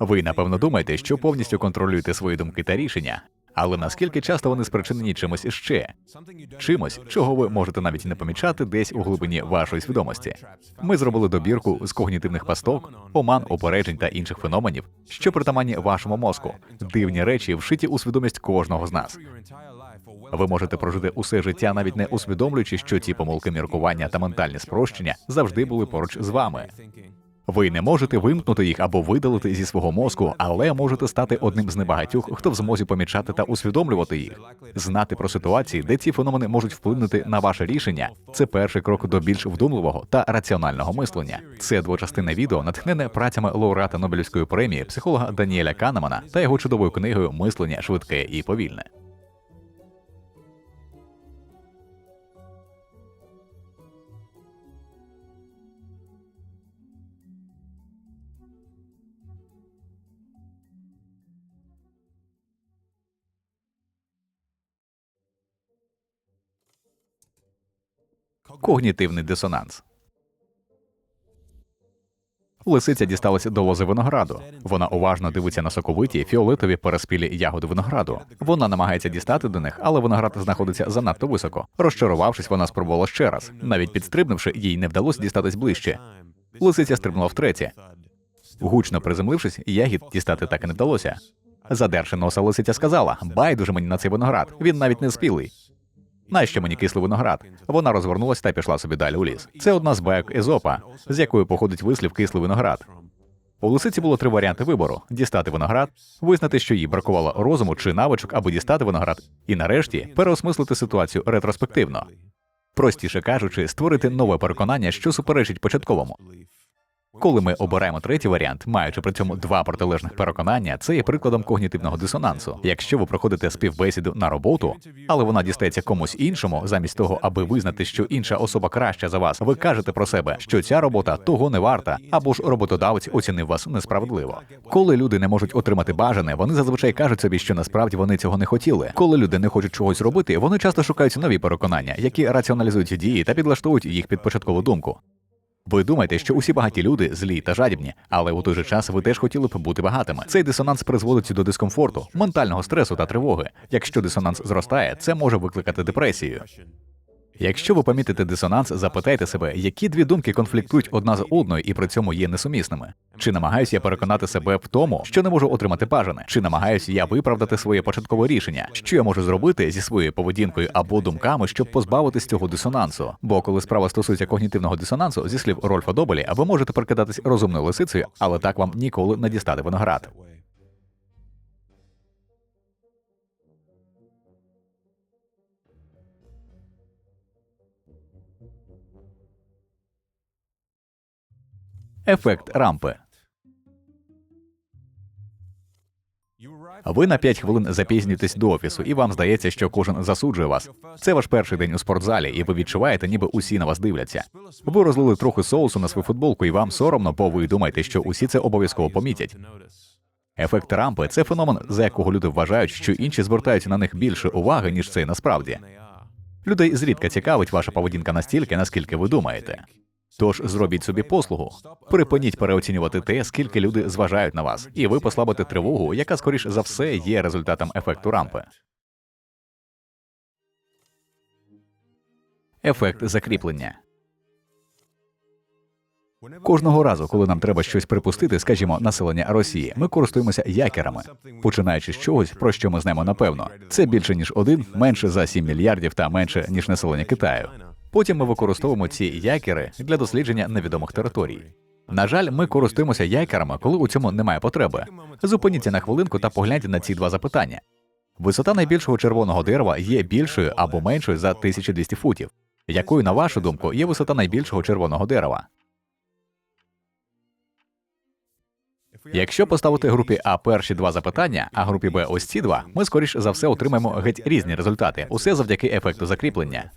Ви напевно думаєте, що повністю контролюєте свої думки та рішення, але наскільки часто вони спричинені чимось іще, чимось, чого ви можете навіть не помічати десь у глибині вашої свідомості. Ми зробили добірку з когнітивних пасток, оман, опереджень та інших феноменів, що притаманні вашому мозку, дивні речі, вшиті у свідомість кожного з нас. Ви можете прожити усе життя, навіть не усвідомлюючи, що ці помилки міркування та ментальні спрощення завжди були поруч з вами. Ви не можете вимкнути їх або видалити зі свого мозку, але можете стати одним з небагатьох, хто в змозі помічати та усвідомлювати їх. Знати про ситуації, де ці феномени можуть вплинути на ваше рішення. Це перший крок до більш вдумливого та раціонального мислення. Це двочастинне відео, натхнене працями лауреата Нобелівської премії, психолога Даніеля Канемана та його чудовою книгою Мислення швидке і повільне. Когнітивний дисонанс. Лисиця дісталася до лози винограду. Вона уважно дивиться на соковиті фіолетові переспілі ягоди винограду. Вона намагається дістати до них, але виноград знаходиться занадто високо. Розчарувавшись, вона спробувала ще раз. Навіть підстрибнувши, їй не вдалося дістатись ближче. Лисиця стрибнула втретє. Гучно приземлившись, ягід дістати так і не вдалося. Задерши носа, лисиця сказала: Байдуже мені на цей виноград. Він навіть не спілий. Нащо мені кислий виноград? Вона розвернулася та пішла собі далі у ліс. Це одна з байок Езопа, з якої походить вислів кислий виноград. У лисиці було три варіанти вибору: дістати виноград, визнати, що їй бракувало розуму чи навичок, аби дістати виноград, і нарешті переосмислити ситуацію ретроспективно. Простіше кажучи, створити нове переконання, що суперечить початковому. Коли ми обираємо третій варіант, маючи при цьому два протилежних переконання, це є прикладом когнітивного дисонансу. Якщо ви проходите співбесіду на роботу, але вона дістається комусь іншому, замість того, аби визнати, що інша особа краща за вас, ви кажете про себе, що ця робота того не варта, або ж роботодавець оцінив вас несправедливо. Коли люди не можуть отримати бажане, вони зазвичай кажуть собі, що насправді вони цього не хотіли. Коли люди не хочуть чогось робити, вони часто шукають нові переконання, які раціоналізують дії та підлаштовують їх під початкову думку. Ви думаєте, що усі багаті люди злі та жадібні, але у той же час ви теж хотіли б бути багатими. Цей дисонанс призводить до дискомфорту, ментального стресу та тривоги. Якщо дисонанс зростає, це може викликати депресію. Якщо ви помітите дисонанс, запитайте себе, які дві думки конфліктують одна з одною і при цьому є несумісними. Чи намагаюся я переконати себе в тому, що не можу отримати бажане? Чи намагаюся я виправдати своє початкове рішення? Що я можу зробити зі своєю поведінкою або думками, щоб позбавитись цього дисонансу? Бо коли справа стосується когнітивного дисонансу, зі слів Рольфа Добелі, ви можете прикидатись розумною лисицею, але так вам ніколи не дістати виноград. Ефект рампи. Ви на 5 хвилин запізнюєтесь до офісу, і вам здається, що кожен засуджує вас. Це ваш перший день у спортзалі, і ви відчуваєте, ніби усі на вас дивляться. Ви розлили трохи соусу на свою футболку, і вам соромно, бо ви думаєте, що усі це обов'язково помітять. Ефект рампи це феномен, за якого люди вважають, що інші звертають на них більше уваги, ніж це насправді. Людей зрідка цікавить ваша поведінка настільки, наскільки ви думаєте. Тож зробіть собі послугу, припиніть переоцінювати те, скільки люди зважають на вас, і ви послабите тривогу, яка скоріш за все є результатом ефекту рампи. Ефект закріплення. Кожного разу, коли нам треба щось припустити, скажімо, населення Росії, ми користуємося якерами, починаючи з чогось, про що ми знаємо напевно. Це більше ніж один, менше за 7 мільярдів та менше ніж населення Китаю. Потім ми використовуємо ці якери для дослідження невідомих територій. На жаль, ми користуємося якерами, коли у цьому немає потреби. Зупиніться на хвилинку та погляньте на ці два запитання. Висота найбільшого червоного дерева є більшою або меншою за 1200 футів. Якою, на вашу думку, є висота найбільшого червоного дерева? Якщо поставити групі А перші два запитання, а групі Б ось ці два, ми скоріш за все отримаємо геть різні результати. Усе завдяки ефекту закріплення.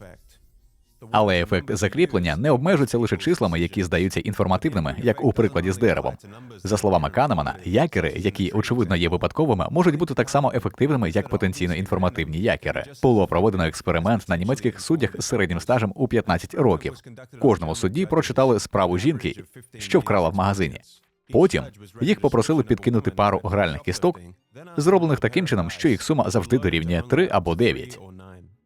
Але ефект закріплення не обмежується лише числами, які здаються інформативними, як у прикладі з деревом. За словами Канемана, якери, які очевидно є випадковими, можуть бути так само ефективними, як потенційно інформативні якери. Було проведено експеримент на німецьких суддях з середнім стажем у 15 років. Кожному судді прочитали справу жінки, що вкрала в магазині. Потім їх попросили підкинути пару гральних кісток, зроблених таким чином, що їх сума завжди дорівнює 3 або 9.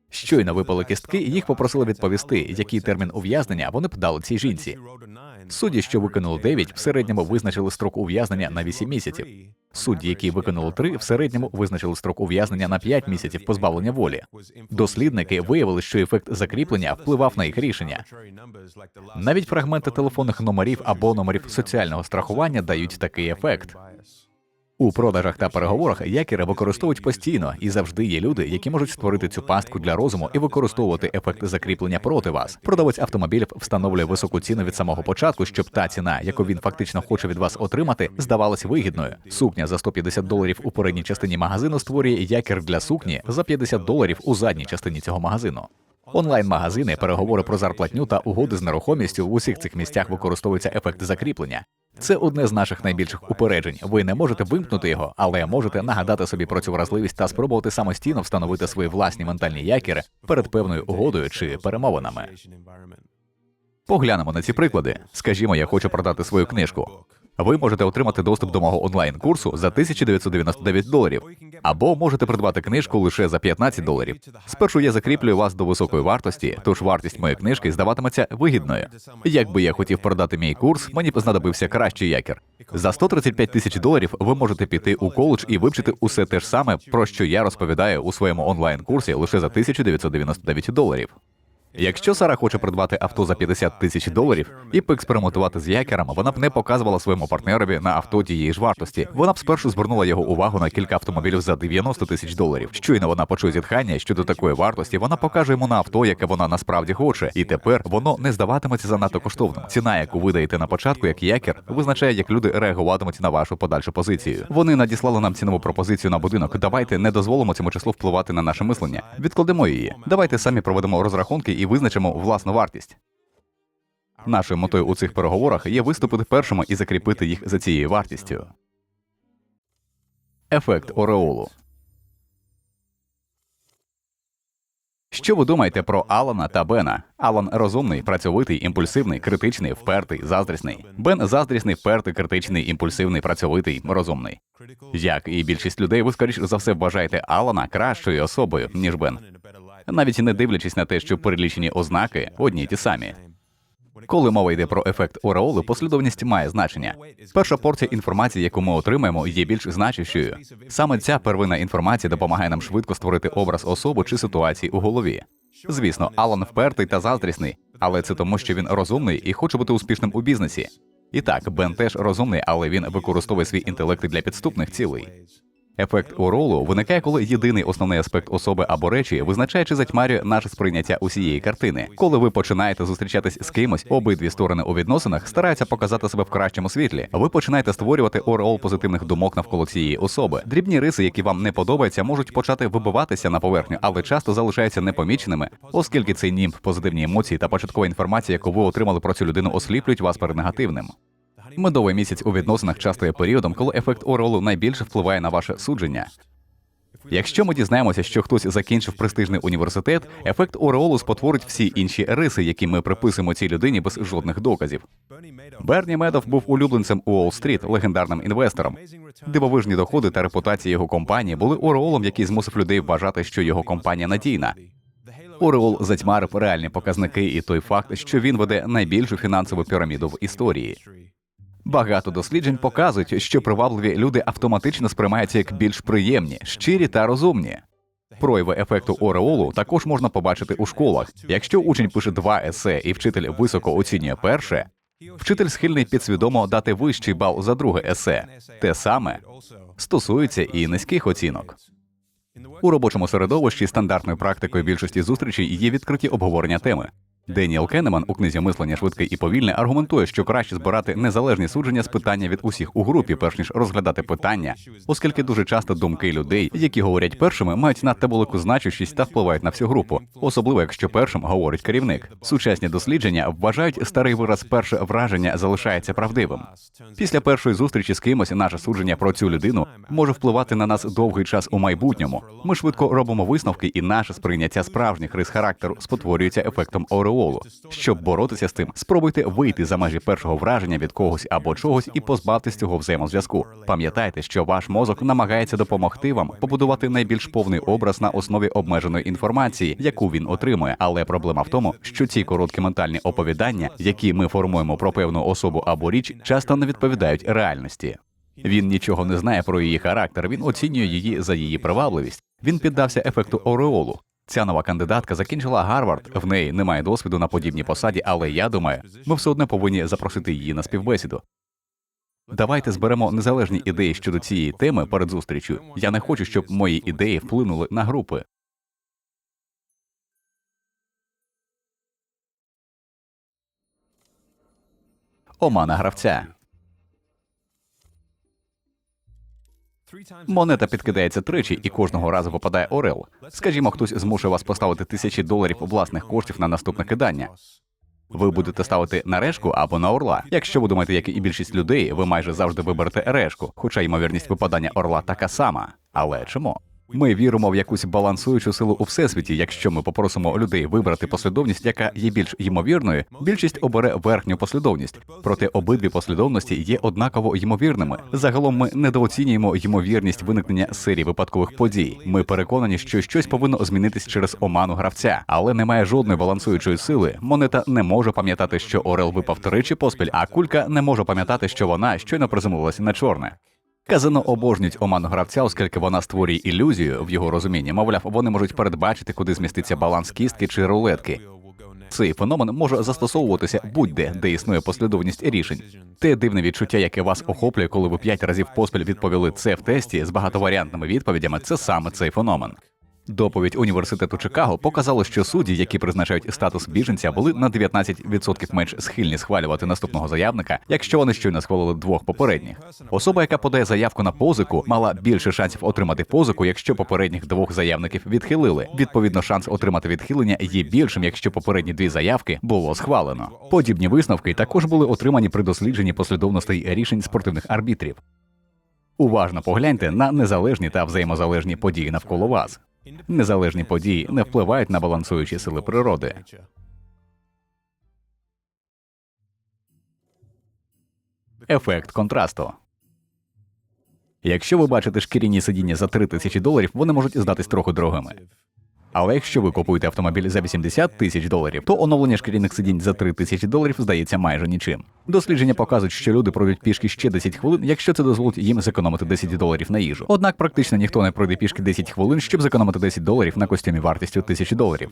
Щойно випали кістки, і їх попросили відповісти, який термін ув'язнення вони б дали цій жінці. Судді, що викинули 9, в середньому визначили строк ув'язнення на 8 місяців. Судді, які викинули 3, в середньому визначили строк ув'язнення на 5 місяців позбавлення волі. Дослідники виявили, що ефект закріплення впливав на їх рішення. Навіть фрагменти телефонних номерів або номерів соціального страхування дають такий ефект. У продажах та переговорах якіри використовують постійно, і завжди є люди, які можуть створити цю пастку для розуму і використовувати ефект закріплення проти вас. Продавець автомобілів встановлює високу ціну від самого початку, щоб та ціна, яку він фактично хоче від вас отримати, здавалась вигідною. Сукня за 150 доларів у передній частині магазину створює якір для сукні за 50 доларів у задній частині цього магазину. Онлайн-магазини, переговори про зарплатню та угоди з нерухомістю в усіх цих місцях використовується ефект закріплення. Це одне з наших найбільших упереджень. Ви не можете вимкнути його, але можете нагадати собі про цю вразливість та спробувати самостійно встановити свої власні ментальні якіри перед певною угодою чи перемовинами. Поглянемо на ці приклади. Скажімо, я хочу продати свою книжку. Ви можете отримати доступ до мого онлайн-курсу за 1999 доларів, або можете придбати книжку лише за 15 доларів. Спершу я закріплюю вас до високої вартості, тож вартість моєї книжки здаватиметься вигідною. Якби я хотів продати мій курс, мені б знадобився кращий якір. За 135 тисяч доларів ви можете піти у коледж і вивчити усе те ж саме, про що я розповідаю у своєму онлайн-курсі лише за 1999 доларів. Якщо Сара хоче придбати авто за 50 тисяч доларів і поекспериментувати з якерами, вона б не показувала своєму партнерові на авто тієї ж вартості. Вона б спершу звернула його увагу на кілька автомобілів за 90 тисяч доларів. Щойно вона почує зітхання щодо такої вартості, вона покаже йому на авто, яке вона насправді хоче, і тепер воно не здаватиметься занадто коштовним. Ціна, яку ви даєте на початку, як якер, визначає, як люди реагуватимуть на вашу подальшу позицію. Вони надіслали нам цінову пропозицію на будинок. Давайте не дозволимо цьому числу впливати на наше мислення. Відкладемо її. Давайте самі проведемо розрахунки і визначимо власну вартість. Нашою метою у цих переговорах є виступити першими і закріпити їх за цією вартістю. Ефект Ореолу. Що ви думаєте про Алана та Бена? Алан розумний, працьовитий, імпульсивний, критичний, впертий, заздрісний. Бен заздрісний, впертий, критичний, імпульсивний, працьовитий, розумний. Як і більшість людей, ви скоріш за все вважаєте Алана кращою особою ніж Бен, навіть не дивлячись на те, що перелічені ознаки одні й ті самі. Коли мова йде про ефект Ореолу, послідовність має значення. Перша порція інформації, яку ми отримаємо, є більш значущою. Саме ця первинна інформація допомагає нам швидко створити образ особи чи ситуації у голові. Звісно, Алан впертий та заздрісний, але це тому, що він розумний і хоче бути успішним у бізнесі. І так, Бен теж розумний, але він використовує свій інтелект для підступних цілей. Ефект уролу виникає, коли єдиний основний аспект особи або речі визначає чи затьмарює наше сприйняття усієї картини. Коли ви починаєте зустрічатись з кимось, обидві сторони у відносинах стараються показати себе в кращому світлі. Ви починаєте створювати ореол позитивних думок навколо цієї особи. Дрібні риси, які вам не подобаються, можуть почати вибиватися на поверхню, але часто залишаються непоміченими, оскільки цей німб, позитивні емоції та початкова інформація, яку ви отримали про цю людину, осліплюють вас перед негативним. Медовий місяць у відносинах часто є періодом, коли ефект оролу найбільше впливає на ваше судження. Якщо ми дізнаємося, що хтось закінчив престижний університет, ефект ореолу спотворить всі інші риси, які ми приписуємо цій людині без жодних доказів. Берні Медов був улюбленцем Уолл-стріт, легендарним інвестором. Дивовижні доходи та репутація його компанії були ореолом, який змусив людей вважати, що його компанія надійна. Ореол затьмарив реальні показники і той факт, що він веде найбільшу фінансову піраміду в історії. Багато досліджень показують, що привабливі люди автоматично сприймаються як більш приємні, щирі та розумні. Прояви ефекту ореолу також можна побачити у школах. Якщо учень пише два есе і вчитель високо оцінює перше, вчитель схильний підсвідомо дати вищий бал за друге есе. Те саме стосується і низьких оцінок. У робочому середовищі стандартною практикою більшості зустрічей є відкриті обговорення теми. Деніел Кеннеман у книзі мислення швидке і повільне аргументує, що краще збирати незалежні судження з питання від усіх у групі, перш ніж розглядати питання, оскільки дуже часто думки людей, які говорять першими, мають надто велику значущість та впливають на всю групу, особливо якщо першим говорить керівник. Сучасні дослідження вважають старий вираз перше враження залишається правдивим. Після першої зустрічі з кимось наше судження про цю людину може впливати на нас довгий час у майбутньому. Ми швидко робимо висновки, і наше сприйняття справжніх рис характеру спотворюється ефектом ОРУ ореолу. Щоб боротися з тим, спробуйте вийти за межі першого враження від когось або чогось і позбавтесь цього взаємозв'язку. Пам'ятайте, що ваш мозок намагається допомогти вам побудувати найбільш повний образ на основі обмеженої інформації, яку він отримує. Але проблема в тому, що ці короткі ментальні оповідання, які ми формуємо про певну особу або річ, часто не відповідають реальності. Він нічого не знає про її характер, він оцінює її за її привабливість. Він піддався ефекту ореолу. Ця нова кандидатка закінчила Гарвард. В неї немає досвіду на подібній посаді, але я думаю, ми все одно повинні запросити її на співбесіду. Давайте зберемо незалежні ідеї щодо цієї теми перед зустрічю. Я не хочу, щоб мої ідеї вплинули на групи. Омана гравця. Монета підкидається тричі, і кожного разу випадає орел. Скажімо, хтось змушує вас поставити тисячі доларів власних коштів на наступне кидання. Ви будете ставити на решку або на орла. Якщо ви думаєте, як і більшість людей, ви майже завжди виберете решку, хоча ймовірність випадання орла така сама. Але чому? Ми віримо в якусь балансуючу силу у всесвіті. Якщо ми попросимо людей вибрати послідовність, яка є більш ймовірною, більшість обере верхню послідовність. Проте обидві послідовності є однаково ймовірними. Загалом ми недооцінюємо ймовірність виникнення серії випадкових подій. Ми переконані, що щось повинно змінитись через оману гравця, але немає жодної балансуючої сили. Монета не може пам'ятати, що Орел випав тричі поспіль, а кулька не може пам'ятати, що вона щойно приземлилась на чорне. Казино обожнюють оману гравця, оскільки вона створює ілюзію в його розумінні. Мовляв, вони можуть передбачити, куди зміститься баланс кістки чи рулетки. Цей феномен може застосовуватися будь-де, де існує послідовність рішень. Те дивне відчуття, яке вас охоплює, коли ви п'ять разів поспіль відповіли це в тесті з багатоваріантними відповідями, це саме цей феномен. Доповідь університету Чикаго показала, що судді, які призначають статус біженця, були на 19% менш схильні схвалювати наступного заявника, якщо вони щойно схвалили двох попередніх. Особа, яка подає заявку на позику, мала більше шансів отримати позику, якщо попередніх двох заявників відхилили. Відповідно, шанс отримати відхилення є більшим, якщо попередні дві заявки було схвалено. Подібні висновки також були отримані при дослідженні послідовностей рішень спортивних арбітрів. Уважно погляньте на незалежні та взаємозалежні події навколо вас. Незалежні події не впливають на балансуючі сили природи. Ефект контрасту. Якщо ви бачите шкіряні сидіння за 3 тисячі доларів, вони можуть здатись трохи дорогими. Але якщо ви купуєте автомобіль за 80 тисяч доларів, то оновлення шкіряних сидінь за 3 тисячі доларів здається майже нічим. Дослідження показують, що люди пройдуть пішки ще 10 хвилин, якщо це дозволить їм зекономити 10 доларів на їжу. Однак практично ніхто не пройде пішки 10 хвилин, щоб зекономити 10 доларів на костюмі вартістю 1000 доларів.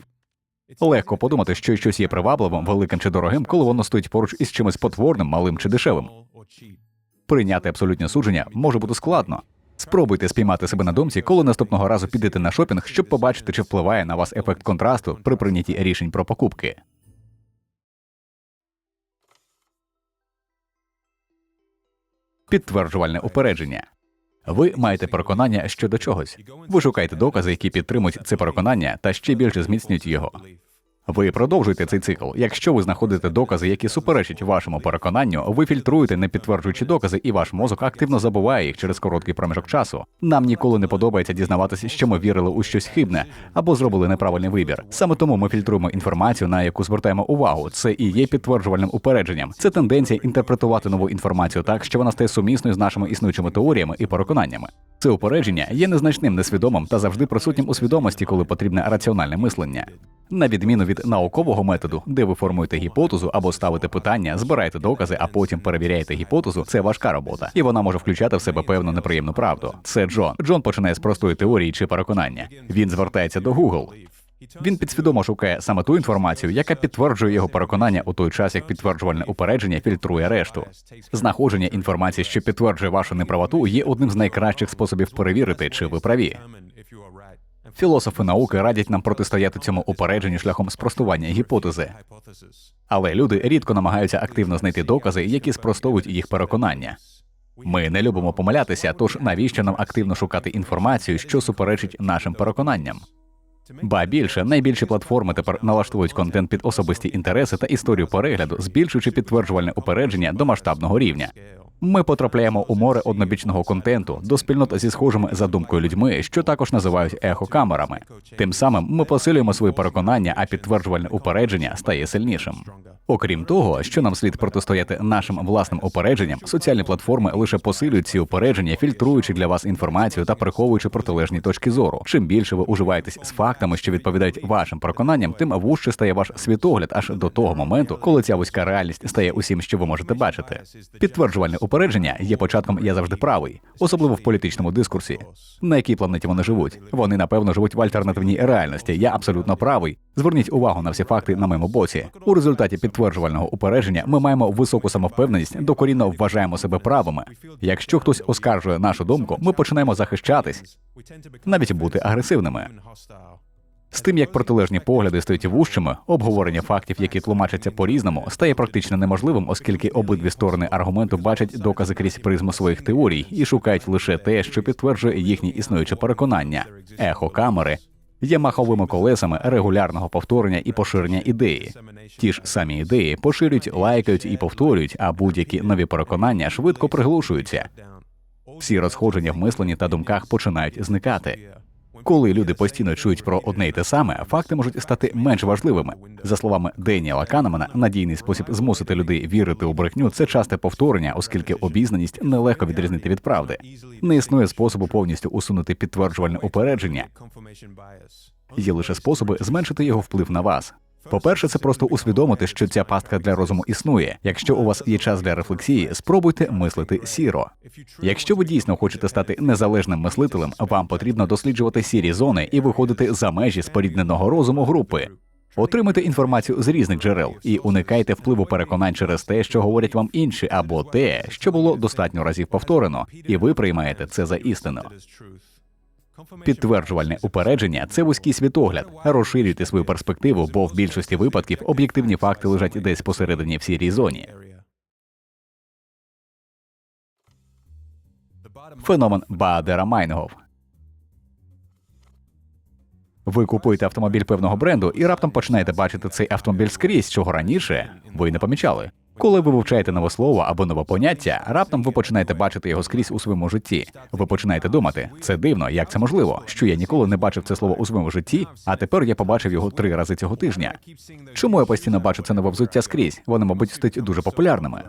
Легко подумати, що щось є привабливим, великим чи дорогим, коли воно стоїть поруч із чимось потворним, малим чи дешевим. Прийняти абсолютне судження може бути складно. Спробуйте спіймати себе на думці, коли наступного разу підете на шопінг, щоб побачити, чи впливає на вас ефект контрасту при прийнятті рішень про покупки. Підтверджувальне упередження. Ви маєте переконання щодо чогось. Ви шукаєте докази, які підтримують це переконання та ще більше зміцнюють його. Ви продовжуєте цей цикл. Якщо ви знаходите докази, які суперечать вашому переконанню, ви фільтруєте не підтверджуючи докази, і ваш мозок активно забуває їх через короткий проміжок часу. Нам ніколи не подобається дізнаватися, що ми вірили у щось хибне або зробили неправильний вибір. Саме тому ми фільтруємо інформацію, на яку звертаємо увагу. Це і є підтверджувальним упередженням. Це тенденція інтерпретувати нову інформацію так, що вона стає сумісною з нашими існуючими теоріями і переконаннями. Це упередження є незначним, несвідомим та завжди присутнім у свідомості, коли потрібне раціональне мислення. На відміну від наукового методу, де ви формуєте гіпотезу або ставите питання, збираєте докази, а потім перевіряєте гіпотезу, це важка робота, і вона може включати в себе певну неприємну правду. Це Джон. Джон починає з простої теорії чи переконання. Він звертається до Google. Він підсвідомо шукає саме ту інформацію, яка підтверджує його переконання у той час, як підтверджувальне упередження фільтрує решту. Знаходження інформації, що підтверджує вашу неправоту, є одним з найкращих способів перевірити, чи ви праві. Філософи науки радять нам протистояти цьому упередженню шляхом спростування гіпотези. Але люди рідко намагаються активно знайти докази, які спростовують їх переконання. Ми не любимо помилятися, тож навіщо нам активно шукати інформацію, що суперечить нашим переконанням? Ба більше найбільші платформи тепер налаштовують контент під особисті інтереси та історію перегляду, збільшуючи підтверджувальне упередження до масштабного рівня. Ми потрапляємо у море однобічного контенту до спільнот зі схожими за думкою людьми, що також називають ехокамерами. Тим самим ми посилюємо свої переконання, а підтверджувальне упередження стає сильнішим. Окрім того, що нам слід протистояти нашим власним упередженням, соціальні платформи лише посилюють ці упередження, фільтруючи для вас інформацію та приховуючи протилежні точки зору. Чим більше ви уживаєтесь з фактами, що відповідають вашим переконанням, тим вужче стає ваш світогляд аж до того моменту, коли ця вузька реальність стає усім, що ви можете бачити. Підтверджувальне упередження є початком я завжди правий, особливо в політичному дискурсі. На якій планеті вони живуть? Вони напевно живуть в альтернативній реальності. Я абсолютно правий. Зверніть увагу на всі факти на моєму боці. У результаті підтверджувального упередження ми маємо високу самовпевненість, докорінно вважаємо себе правими. Якщо хтось оскаржує нашу думку, ми починаємо захищатись, навіть бути агресивними. З тим, як протилежні погляди стають вужчими, обговорення фактів, які тлумачаться по-різному, стає практично неможливим, оскільки обидві сторони аргументу бачать докази крізь призму своїх теорій і шукають лише те, що підтверджує їхні існуючі переконання. Ехо камери є маховими колесами регулярного повторення і поширення ідеї. Ті ж самі ідеї поширюють, лайкають і повторюють, а будь-які нові переконання швидко приглушуються. Всі розходження в мисленні та думках починають зникати. Коли люди постійно чують про одне й те саме, факти можуть стати менш важливими. За словами Деніела Канемана, надійний спосіб змусити людей вірити у брехню це часте повторення, оскільки обізнаність нелегко відрізнити від правди. Не існує способу повністю усунути підтверджувальне упередження. Є лише способи зменшити його вплив на вас. По-перше, це просто усвідомити, що ця пастка для розуму існує. Якщо у вас є час для рефлексії, спробуйте мислити сіро. Якщо ви дійсно хочете стати незалежним мислителем, вам потрібно досліджувати сірі зони і виходити за межі спорідненого розуму групи. Отримайте інформацію з різних джерел і уникайте впливу переконань через те, що говорять вам інші, або те, що було достатньо разів повторено, і ви приймаєте це за істину. Підтверджувальне упередження це вузький світогляд. Розширюйте свою перспективу, бо в більшості випадків об'єктивні факти лежать десь посередині в сірій зоні. Феномен Баадера Майнгов. Ви купуєте автомобіль певного бренду і раптом починаєте бачити цей автомобіль скрізь, чого раніше ви не помічали. Коли ви вивчаєте нове слово або нове поняття, раптом ви починаєте бачити його скрізь у своєму житті. Ви починаєте думати, це дивно, як це можливо, що я ніколи не бачив це слово у своєму житті, а тепер я побачив його три рази цього тижня. Чому я постійно бачу це нове взуття скрізь? Вони, мабуть, стають дуже популярними.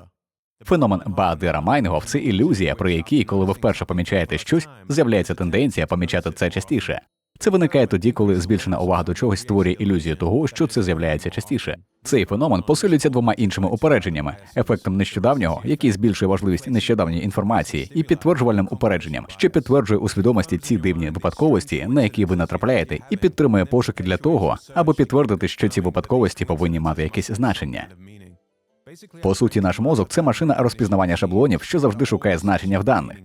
Феномен Баадера Майнгов це ілюзія, при якій, коли ви вперше помічаєте щось, з'являється тенденція помічати це частіше. Це виникає тоді, коли збільшена увага до чогось створює ілюзію того, що це з'являється частіше. Цей феномен посилюється двома іншими упередженнями: ефектом нещодавнього, який збільшує важливість нещодавньої інформації, і підтверджувальним упередженням, що підтверджує у свідомості ці дивні випадковості, на які ви натрапляєте, і підтримує пошуки для того, аби підтвердити, що ці випадковості повинні мати якесь значення. По суті, наш мозок це машина розпізнавання шаблонів, що завжди шукає значення в даних.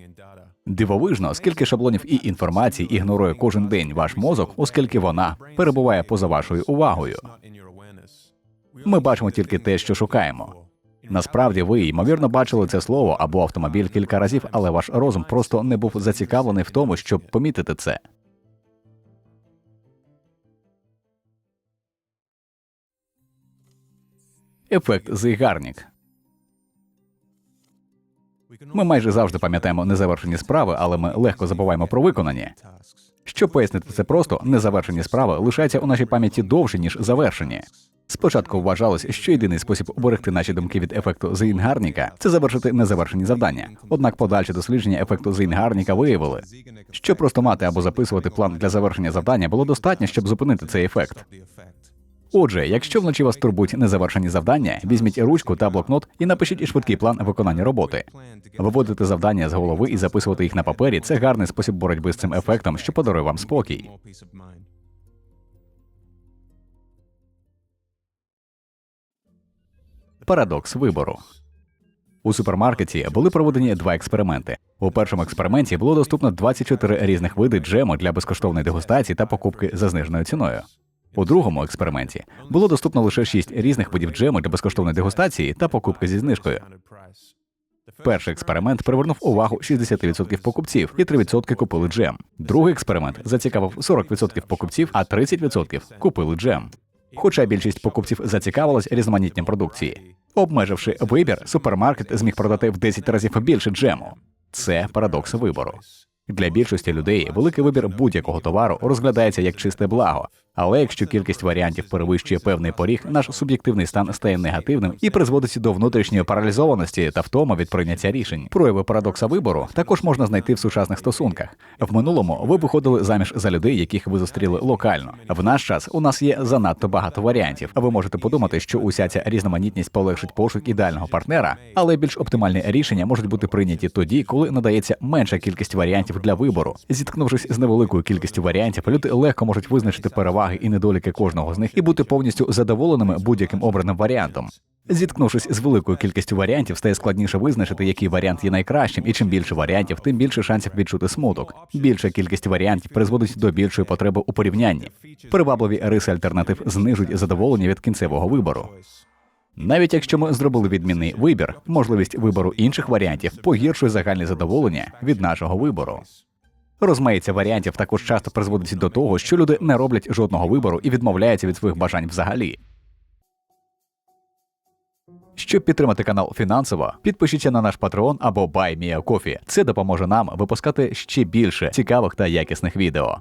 Дивовижно, скільки шаблонів і інформації ігнорує кожен день ваш мозок, оскільки вона перебуває поза вашою увагою. Ми бачимо тільки те, що шукаємо. Насправді, ви ймовірно бачили це слово або автомобіль кілька разів, але ваш розум просто не був зацікавлений в тому, щоб помітити це. Ефект Зейгарнік. Ми майже завжди пам'ятаємо незавершені справи, але ми легко забуваємо про виконані. Щоб пояснити це просто, незавершені справи лишаються у нашій пам'яті довше, ніж завершені. Спочатку вважалось, що єдиний спосіб уберегти наші думки від ефекту Зейнгарніка – це завершити незавершені завдання. Однак подальші дослідження ефекту Зейнгарніка виявили, що просто мати або записувати план для завершення завдання було достатньо, щоб зупинити цей ефект. Отже, якщо вночі вас турбують незавершені завдання, візьміть ручку та блокнот і напишіть швидкий план виконання роботи. Виводити завдання з голови і записувати їх на папері це гарний спосіб боротьби з цим ефектом, що подарує вам спокій. Парадокс вибору. У супермаркеті були проведені два експерименти. У першому експерименті було доступно 24 різних види джему для безкоштовної дегустації та покупки за зниженою ціною. У другому експерименті було доступно лише 6 різних видів джему для безкоштовної дегустації та покупки зі знижкою. Перший експеримент привернув увагу 60% покупців, і 3% купили джем. Другий експеримент зацікавив 40% покупців, а 30% купили джем. Хоча більшість покупців зацікавилась різноманітнім продукції. Обмеживши вибір, супермаркет зміг продати в 10 разів більше джему. Це парадокс вибору. Для більшості людей великий вибір будь-якого товару розглядається як чисте благо. Але якщо кількість варіантів перевищує певний поріг, наш суб'єктивний стан стає негативним і призводить до внутрішньої паралізованості та втоми від прийняття рішень. Прояви парадокса вибору також можна знайти в сучасних стосунках. В минулому ви виходили заміж за людей, яких ви зустріли локально. В наш час у нас є занадто багато варіантів. Ви можете подумати, що уся ця різноманітність полегшить пошук ідеального партнера, але більш оптимальні рішення можуть бути прийняті тоді, коли надається менша кількість варіантів для вибору. Зіткнувшись з невеликою кількістю варіантів, люди легко можуть визначити переваги і недоліки кожного з них і бути повністю задоволеними будь-яким обраним варіантом. Зіткнувшись з великою кількістю варіантів, стає складніше визначити, який варіант є найкращим, і чим більше варіантів, тим більше шансів відчути смуток. Більша кількість варіантів призводить до більшої потреби у порівнянні. Привабливі риси альтернатив знижують задоволення від кінцевого вибору. Навіть якщо ми зробили відмінний вибір, можливість вибору інших варіантів погіршує загальне задоволення від нашого вибору. Розмаїття варіантів також часто призводить до того, що люди не роблять жодного вибору і відмовляються від своїх бажань взагалі. Щоб підтримати канал фінансово, підпишіться на наш Patreon або BuyMeACoffee. Це допоможе нам випускати ще більше цікавих та якісних відео.